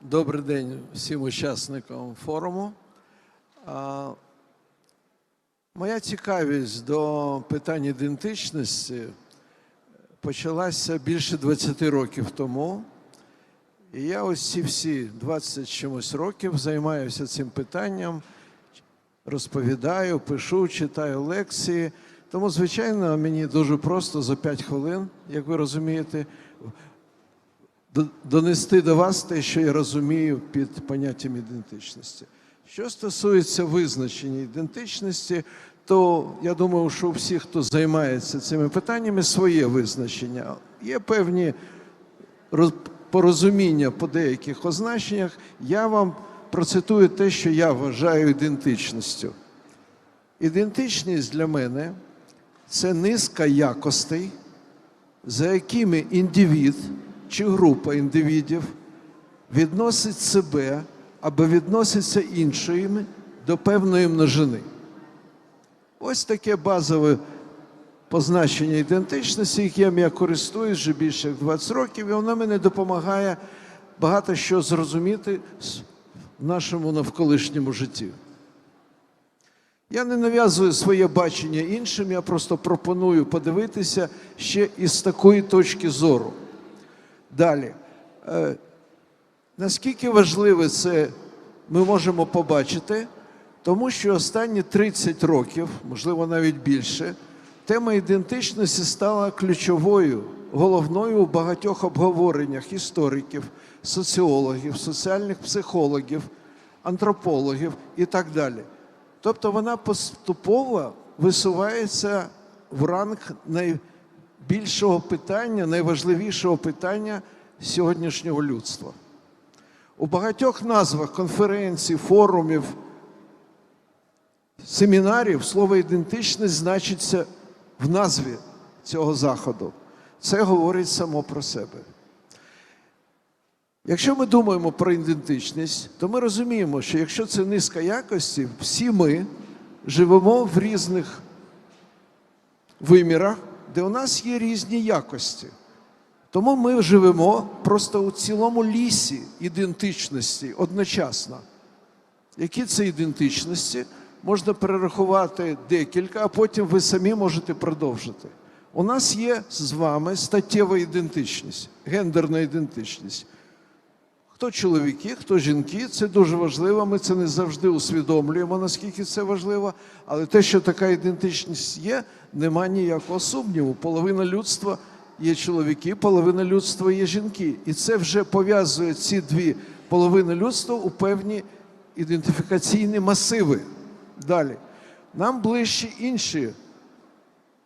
Добрий день всім учасникам форуму. Моя цікавість до питань ідентичності почалася більше 20 років тому. І я ось ці всі 20 чимось років займаюся цим питанням, розповідаю, пишу, читаю лекції. Тому, звичайно, мені дуже просто за 5 хвилин, як ви розумієте, донести до вас те, що я розумію під поняттям ідентичності. Що стосується визначення ідентичності, то я думаю, що у всіх, хто займається цими питаннями, своє визначення. Є певні порозуміння по деяких означеннях. Я вам процитую те, що я вважаю ідентичністю. Ідентичність для мене це низка якостей, за якими індивід чи група індивідів відносить себе або відноситься іншими до певної множини. Ось таке базове позначення ідентичності, яким я користуюсь вже більше як 20 років, і воно мені допомагає багато що зрозуміти в нашому навколишньому житті. Я не нав'язую своє бачення іншим, я просто пропоную подивитися ще із такої точки зору. Далі. Е, Наскільки важливе це ми можемо побачити, тому що останні 30 років, можливо навіть більше, тема ідентичності стала ключовою, головною у багатьох обговореннях істориків, соціологів, соціальних психологів, антропологів і так далі. Тобто вона поступово висувається в ранг найбільшого питання, найважливішого питання сьогоднішнього людства. У багатьох назвах конференцій, форумів, семінарів слово ідентичність значиться в назві цього заходу. Це говорить само про себе. Якщо ми думаємо про ідентичність, то ми розуміємо, що якщо це низка якості, всі ми живемо в різних вимірах, де у нас є різні якості. Тому ми живемо просто у цілому лісі ідентичності одночасно. Які це ідентичності? Можна перерахувати декілька, а потім ви самі можете продовжити. У нас є з вами статтєва ідентичність, гендерна ідентичність. Хто чоловіки, хто жінки, це дуже важливо. Ми це не завжди усвідомлюємо, наскільки це важливо. Але те, що така ідентичність є, нема ніякого сумніву. Половина людства є чоловіки, половина людства є жінки. І це вже пов'язує ці дві половини людства у певні ідентифікаційні масиви. Далі. Нам ближче інші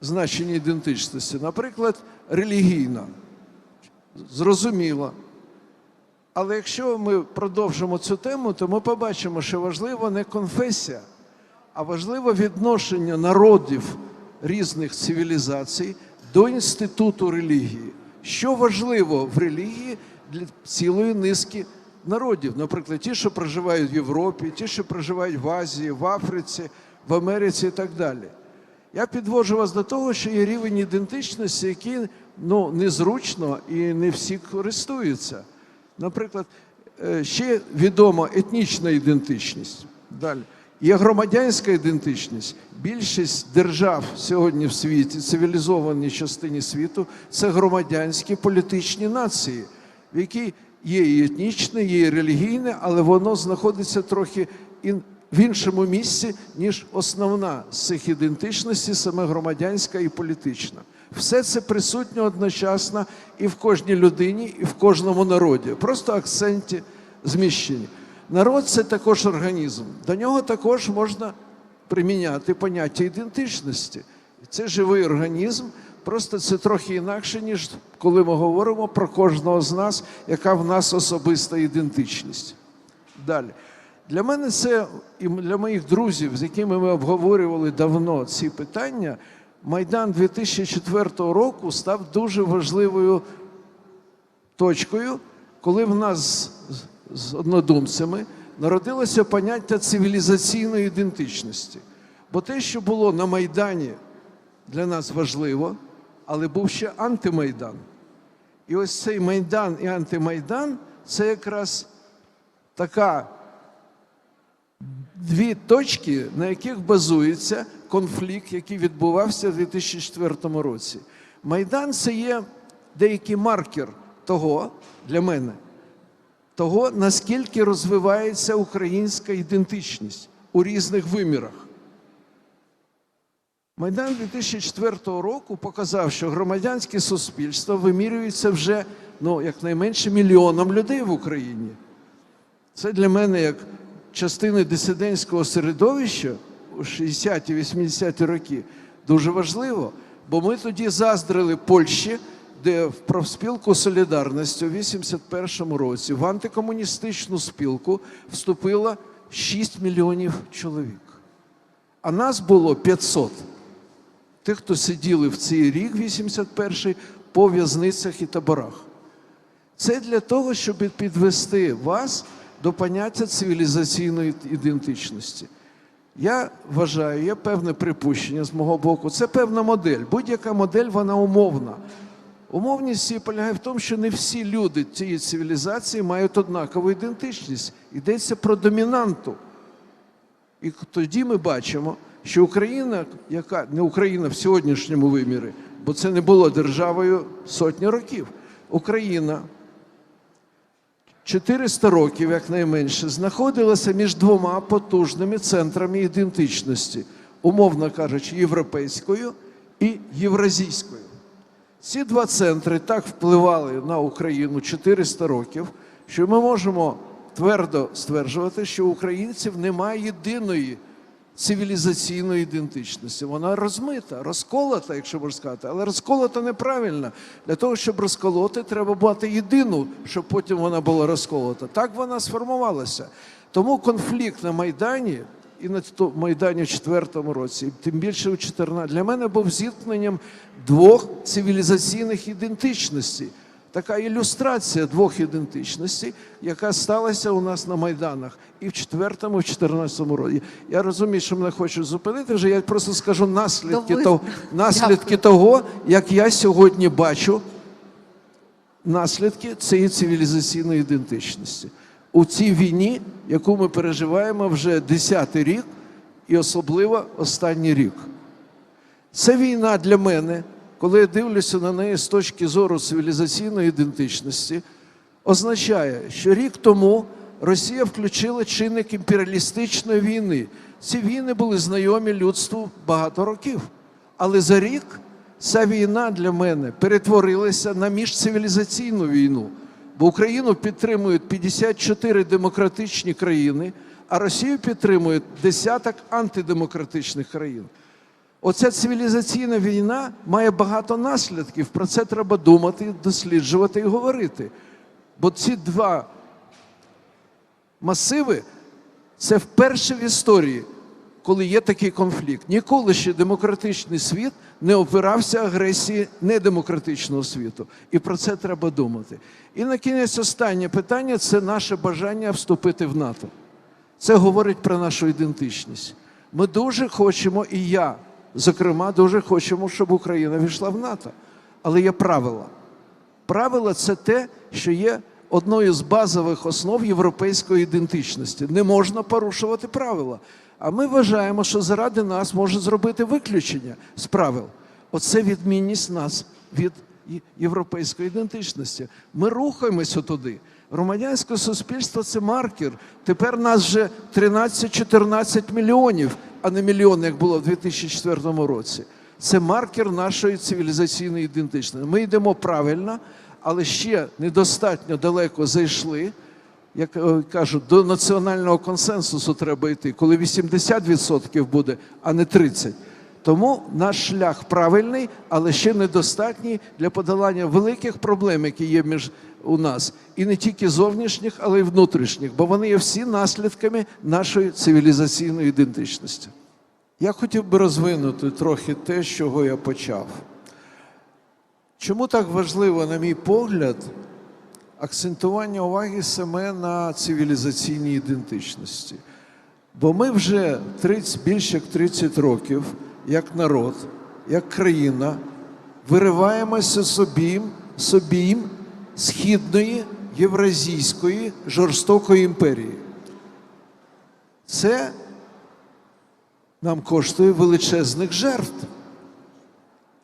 значення ідентичності, наприклад, релігійна. Зрозуміло. Але якщо ми продовжимо цю тему, то ми побачимо, що важливо не конфесія, а важливо відношення народів різних цивілізацій до інституту релігії. Що важливо в релігії для цілої низки народів, наприклад, ті, що проживають в Європі, ті, що проживають в Азії, в Африці, в Америці і так далі. Я підводжу вас до того, що є рівень ідентичності, який ну, незручно і не всі користуються. Наприклад, е, ще відома етнічна ідентичність. Далі. Є громадянська ідентичність. Більшість держав сьогодні в світі, цивілізованій частині світу, це громадянські політичні нації, в якій є і етнічне, є і релігійне, але воно знаходиться трохи в іншому місці, ніж основна з цих ідентичностей, саме громадянська і політична. Все це присутнє одночасно і в кожній людині, і в кожному народі. Просто акценті зміщені. Народ це також організм. До нього також можна приміняти поняття ідентичності. Це живий організм, просто це трохи інакше, ніж коли ми говоримо про кожного з нас, яка в нас особиста ідентичність. Далі. Для мене це і для моїх друзів, з якими ми обговорювали давно ці питання, Майдан 2004 року став дуже важливою точкою, коли в нас з- однодумцями народилося поняття цивілізаційної ідентичності. Бо те, що було на Майдані, для нас важливо, але був ще антимайдан. І ось цей майдан і антимайдан це якраз така дві точки, на яких базується конфлікт, який відбувався в 2004 році. Майдан це є деякий маркер того для мене, того, наскільки розвивається українська ідентичність у різних вимірах. Майдан 2004 року показав, що громадянське суспільство вимірюється вже ну, якнайменше мільйоном людей в Україні. Це для мене як частини дисидентського середовища 60-ті, 80-ті роки дуже важливо, бо ми тоді заздрили Польщі, де в профспілку Солідарності у 81-му році в антикомуністичну спілку вступило 6 мільйонів чоловік. А нас було 500. Тих, хто сиділи в цей рік, 81-й, по в'язницях і таборах. Це для того, щоб підвести вас до поняття цивілізаційної ідентичності. Я вважаю, є певне припущення з мого боку. Це певна модель. Будь-яка модель, вона умовна. Умовність її полягає в тому, що не всі люди цієї цивілізації мають однакову ідентичність. Йдеться про домінанту. І тоді ми бачимо, що Україна, яка не Україна в сьогоднішньому вимірі, бо це не було державою сотні років. Україна 400 років, якнайменше, знаходилася між двома потужними центрами ідентичності, умовно кажучи, європейською і євразійською. Ці два центри так впливали на Україну 400 років, що ми можемо твердо стверджувати, що українців немає єдиної цивілізаційної ідентичності. Вона розмита, розколота, якщо можна сказати, але розколота неправильно. Для того, щоб розколоти, треба мати єдину, щоб потім вона була розколота. Так вона сформувалася. Тому конфлікт на Майдані і на Майдані в 4-му році, і тим більше у 14 для мене був зіткненням двох цивілізаційних ідентичностей. Така ілюстрація двох ідентичностей, яка сталася у нас на Майданах і в 4-му, і в 14-му році. Я розумію, що мене хочуть зупинити вже. Я просто скажу наслідки, того, наслідки того, як я сьогодні бачу наслідки цієї цивілізаційної ідентичності у цій війні, яку ми переживаємо вже 10-й рік, і особливо останній рік. Це війна для мене, коли я дивлюся на неї з точки зору цивілізаційної ідентичності, означає, що рік тому Росія включила чинник імперіалістичної війни. Ці війни були знайомі людству багато років. Але за рік ця війна для мене перетворилася на міжцивілізаційну війну. Бо Україну підтримують 54 демократичні країни, а Росію підтримують десяток антидемократичних країн. Оця цивілізаційна війна має багато наслідків. Про це треба думати, досліджувати і говорити. Бо ці два масиви це вперше в історії, коли є такий конфлікт. Ніколи ще демократичний світ не опирався агресії недемократичного світу. І про це треба думати. І на кінець останнє питання це наше бажання вступити в НАТО. Це говорить про нашу ідентичність. Ми дуже хочемо, і я, зокрема, дуже хочемо, щоб Україна війшла в НАТО. Але є правила. Правила це те, що є одною з базових основ європейської ідентичності. Не можна порушувати правила. А ми вважаємо, що заради нас може зробити виключення з правил. Оце відмінність нас від європейської ідентичності. Ми рухаємося туди. Громадянське суспільство це маркер. Тепер нас вже 13-14 мільйонів, а не мільйон, як було в 2004 році. Це маркер нашої цивілізаційної ідентичності. Ми йдемо правильно, але ще недостатньо далеко зайшли. Як е, кажуть, до національного консенсусу треба йти, коли 80% буде, а не 30%. Тому наш шлях правильний, але ще недостатній для подолання великих проблем, які є між у нас, і не тільки зовнішніх, але й внутрішніх, бо вони є всі наслідками нашої цивілізаційної ідентичності. Я хотів би розвинути трохи те, з чого я почав. Чому так важливо, на мій погляд, акцентування уваги саме на цивілізаційній ідентичності? Бо ми вже 30, більше як 30 років, як народ, як країна, вириваємося собі, собі східної Євразійської жорстокої імперії. Це нам коштує величезних жертв.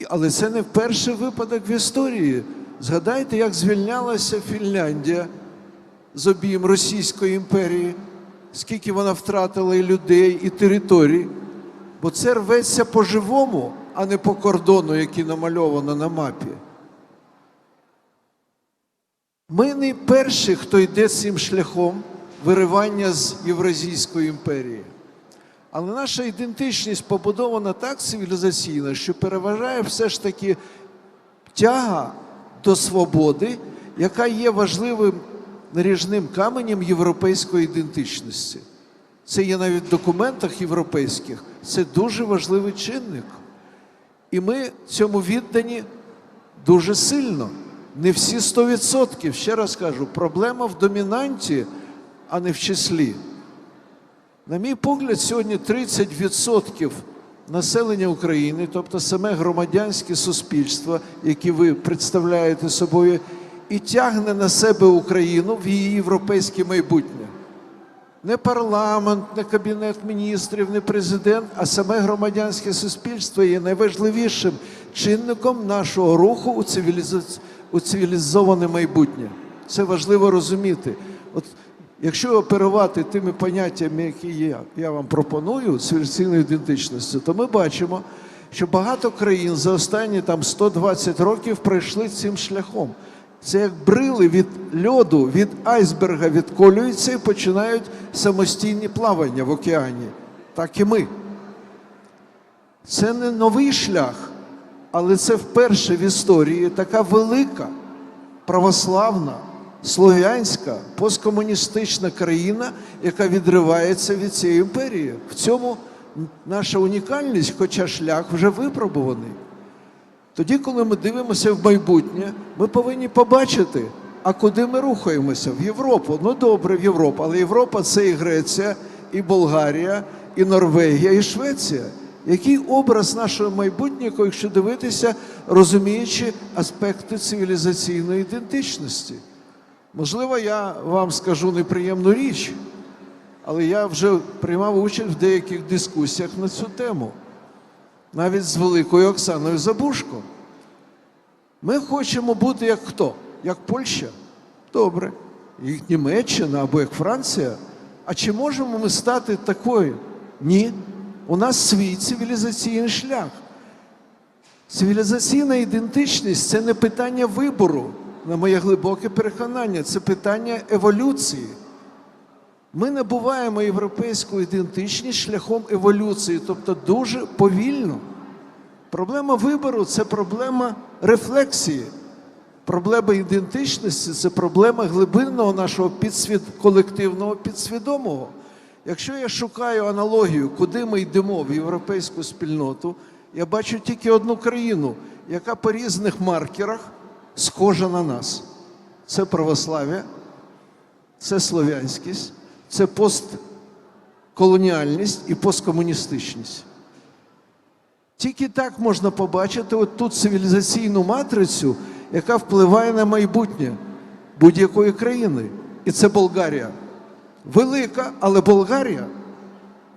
Але це не перший випадок в історії. Згадайте, як звільнялася Фінляндія з обійм Російської імперії, скільки вона втратила і людей, і територій. Бо це рветься по-живому, а не по кордону, який намальовано на мапі. Ми не перші, хто йде цим шляхом виривання з Євразійської імперії. Але наша ідентичність побудована так цивілізаційно, що переважає все ж таки тяга до свободи, яка є важливим наріжним каменем європейської ідентичності. Це є навіть в документах європейських. Це дуже важливий чинник. І ми цьому віддані дуже сильно. Не всі 100%. Ще раз кажу, проблема в домінанті, а не в числі. На мій погляд, сьогодні 30% населення України, тобто саме громадянське суспільство, яке ви представляєте собою, і тягне на себе Україну в її європейське майбутнє. Не парламент, не кабінет міністрів, не президент, а саме громадянське суспільство є найважливішим чинником нашого руху у, цивіліза... у цивілізоване майбутнє. Це важливо розуміти. От якщо оперувати тими поняттями, які я, я вам пропоную, цивілізаційної ідентичності, то ми бачимо, що багато країн за останні там 120 років пройшли цим шляхом. Це як брили від льоду, від айсберга відколюються і починають самостійні плавання в океані. Так і ми. Це не новий шлях, але це вперше в історії така велика, православна, слов'янська, посткомуністична країна, яка відривається від цієї імперії. В цьому наша унікальність, хоча шлях вже випробуваний. Тоді, коли ми дивимося в майбутнє, ми повинні побачити, а куди ми рухаємося? В Європу. Ну добре, в Європу. Але Європа це і Греція, і Болгарія, і Норвегія, і Швеція. Який образ нашого майбутнього, якщо дивитися, розуміючи аспекти цивілізаційної ідентичності? Можливо, я вам скажу неприємну річ, але я вже приймав участь в деяких дискусіях на цю тему навіть з великою Оксаною Забушко. Ми хочемо бути як хто? Як Польща? Добре. Як Німеччина або як Франція. А чи можемо ми стати такою? Ні. У нас свій цивілізаційний шлях. Цивілізаційна ідентичність це не питання вибору, на моє глибоке переконання, це питання еволюції. Ми набуваємо європейську ідентичність шляхом еволюції, тобто дуже повільно. Проблема вибору це проблема рефлексії. Проблема ідентичності це проблема глибинного нашого підсвід... колективного підсвідомого. Якщо я шукаю аналогію, куди ми йдемо в європейську спільноту, я бачу тільки одну країну, яка по різних маркерах схожа на нас. Це православ'я, це слов'янськість, це постколоніальність і посткомуністичність. Тільки так можна побачити от ту цивілізаційну матрицю, яка впливає на майбутнє будь-якої країни. І це Болгарія. Велика, але Болгарія.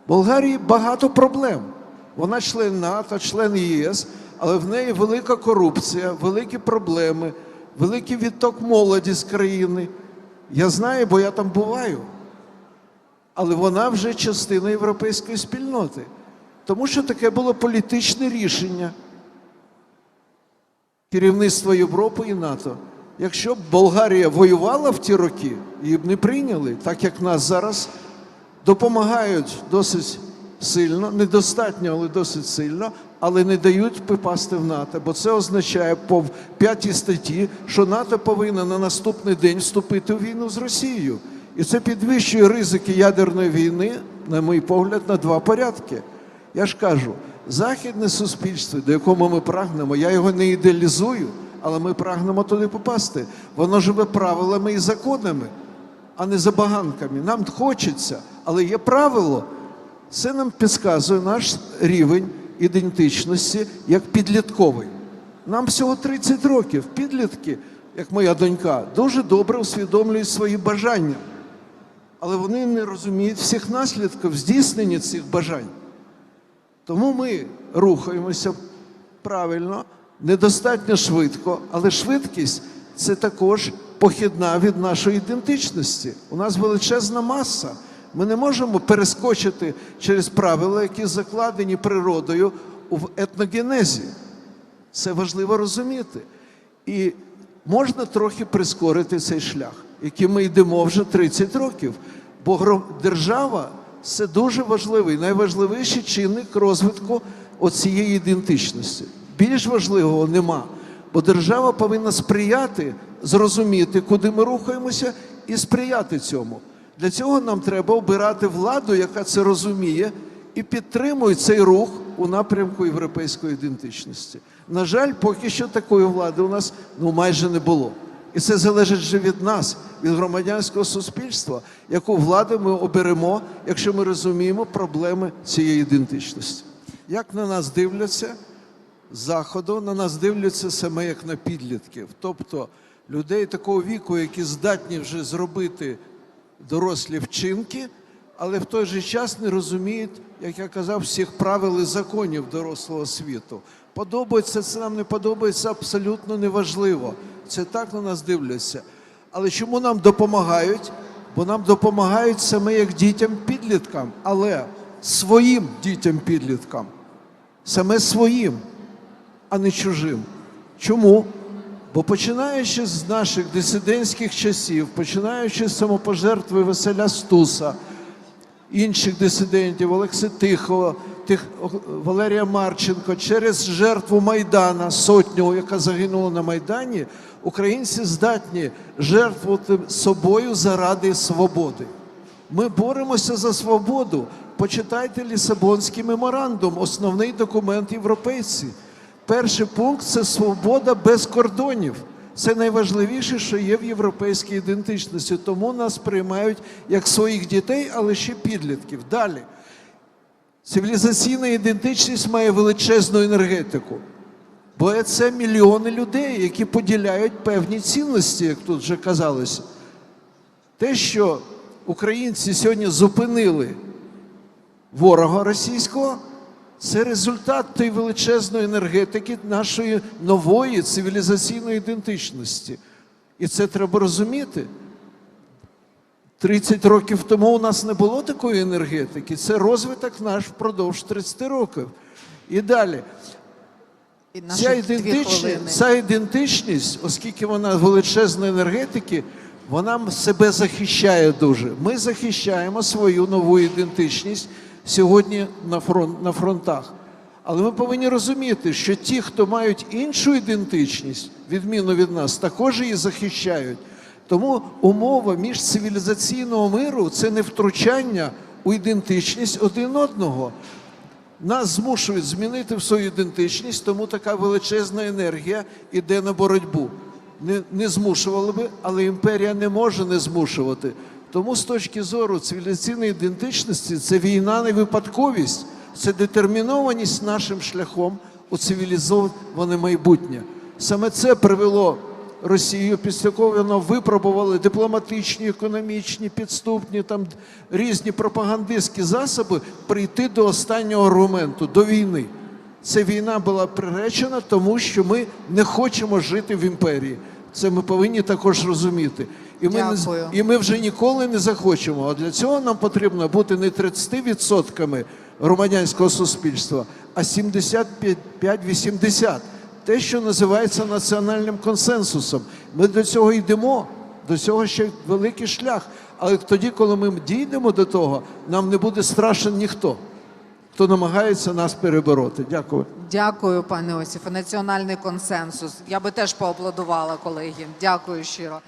Болгарії багато проблем. Вона член НАТО, член ЄС, але в неї велика корупція, великі проблеми, великий відток молоді з країни. Я знаю, бо я там буваю. Але вона вже частина європейської спільноти. Тому що таке було політичне рішення керівництва Європи і НАТО. Якщо б Болгарія воювала в ті роки, її б не прийняли, так як нас зараз допомагають досить сильно, недостатньо, але досить сильно, але не дають попасти в НАТО. Бо це означає по п'ятій статті, що НАТО повинна на наступний день вступити в війну з Росією. І це підвищує ризики ядерної війни, на мій погляд, на два порядки. Я ж кажу, західне суспільство, до якого ми прагнемо, я його не ідеалізую, але ми прагнемо туди попасти. Воно живе правилами і законами, а не забаганками. Нам хочеться, але є правило. Це нам підказує наш рівень ідентичності як підлітковий. Нам всього 30 років. Підлітки як моя донька, дуже добре усвідомлюють свої бажання, але вони не розуміють всіх наслідків здійснення цих бажань. Тому ми рухаємося правильно, недостатньо швидко, але швидкість це також похідна від нашої ідентичності. У нас величезна маса. Ми не можемо перескочити через правила, які закладені природою в етногенезі. Це важливо розуміти. І можна трохи прискорити цей шлях, яким ми йдемо вже 30 років. Бо держава це дуже важливий, найважливіший чинник розвитку оцієї ідентичності. Більш важливого нема. Бо держава повинна сприяти, зрозуміти, куди ми рухаємося, і сприяти цьому. Для цього нам треба обирати владу, яка це розуміє, і підтримує цей рух у напрямку європейської ідентичності. На жаль, поки що такої влади у нас ну майже не було. І це залежить вже від нас, від громадянського суспільства, яку владу ми оберемо, якщо ми розуміємо проблеми цієї ідентичності. Як на нас дивляться заходу, на нас дивляться саме як на підлітків, тобто людей такого віку, які здатні вже зробити дорослі вчинки, але в той же час не розуміють, як я казав, всіх правил і законів дорослого світу. Подобається це нам не подобається абсолютно неважливо. Це так на нас дивляться. Але чому нам допомагають? Бо нам допомагають саме як дітям-підліткам, але своїм дітям-підліткам, саме своїм, а не чужим. Чому? Бо починаючи з наших дисидентських часів, починаючи з самопожертви Василя Стуса, інших дисидентів, Олекси Тихого, Тих, Валерія Марченко, через жертву Майдана, сотню, яка загинула на Майдані, українці здатні жертвувати собою заради свободи. Ми боремося за свободу. Почитайте Лісабонський меморандум, основний документ європейців. Перший пункт це свобода без кордонів. Це найважливіше, що є в європейській ідентичності. Тому нас приймають як своїх дітей, але ще підлітків. Далі. Цивілізаційна ідентичність має величезну енергетику. Бо це мільйони людей, які поділяють певні цінності, як тут вже казалося. Те, що українці сьогодні зупинили ворога російського, це результат тої величезної енергетики нашої нової цивілізаційної ідентичності. І це треба розуміти. 30 років тому у нас не було такої енергетики. Це розвиток наш впродовж 30 років. І далі. І Ця наші ідентичність, ця ідентичність, оскільки вона величезна енергетики, вона себе захищає дуже. Ми захищаємо свою нову ідентичність сьогодні на, фронт, на фронтах. Але ми повинні розуміти, що ті, хто мають іншу ідентичність, відмінно від нас, також її захищають. Тому умова між цивілізаційного миру це не втручання у ідентичність один одного. Нас змушують змінити в свою ідентичність, тому така величезна енергія йде на боротьбу. Не, не змушували би, але імперія не може не змушувати. Тому з точки зору цивілізаційної ідентичності це війна не випадковість, це детермінованість нашим шляхом у цивілізоване майбутнє. Саме це привело Росію, після якого випробували дипломатичні, економічні, підступні, там різні пропагандистські засоби прийти до останнього аргументу до війни. Ця війна була приречена, тому що ми не хочемо жити в імперії. Це ми повинні також розуміти. І ми, не, Дякую. і ми вже ніколи не захочемо. А для цього нам потрібно бути не 30% громадянського суспільства, а 75-80%. Те, що називається національним консенсусом. Ми до цього йдемо, до цього ще великий шлях. Але тоді, коли ми дійдемо до того, нам не буде страшен ніхто, хто намагається нас перебороти. Дякую. Дякую, пане Осіфе. Національний консенсус. Я би теж поаплодувала, колеги. Дякую щиро.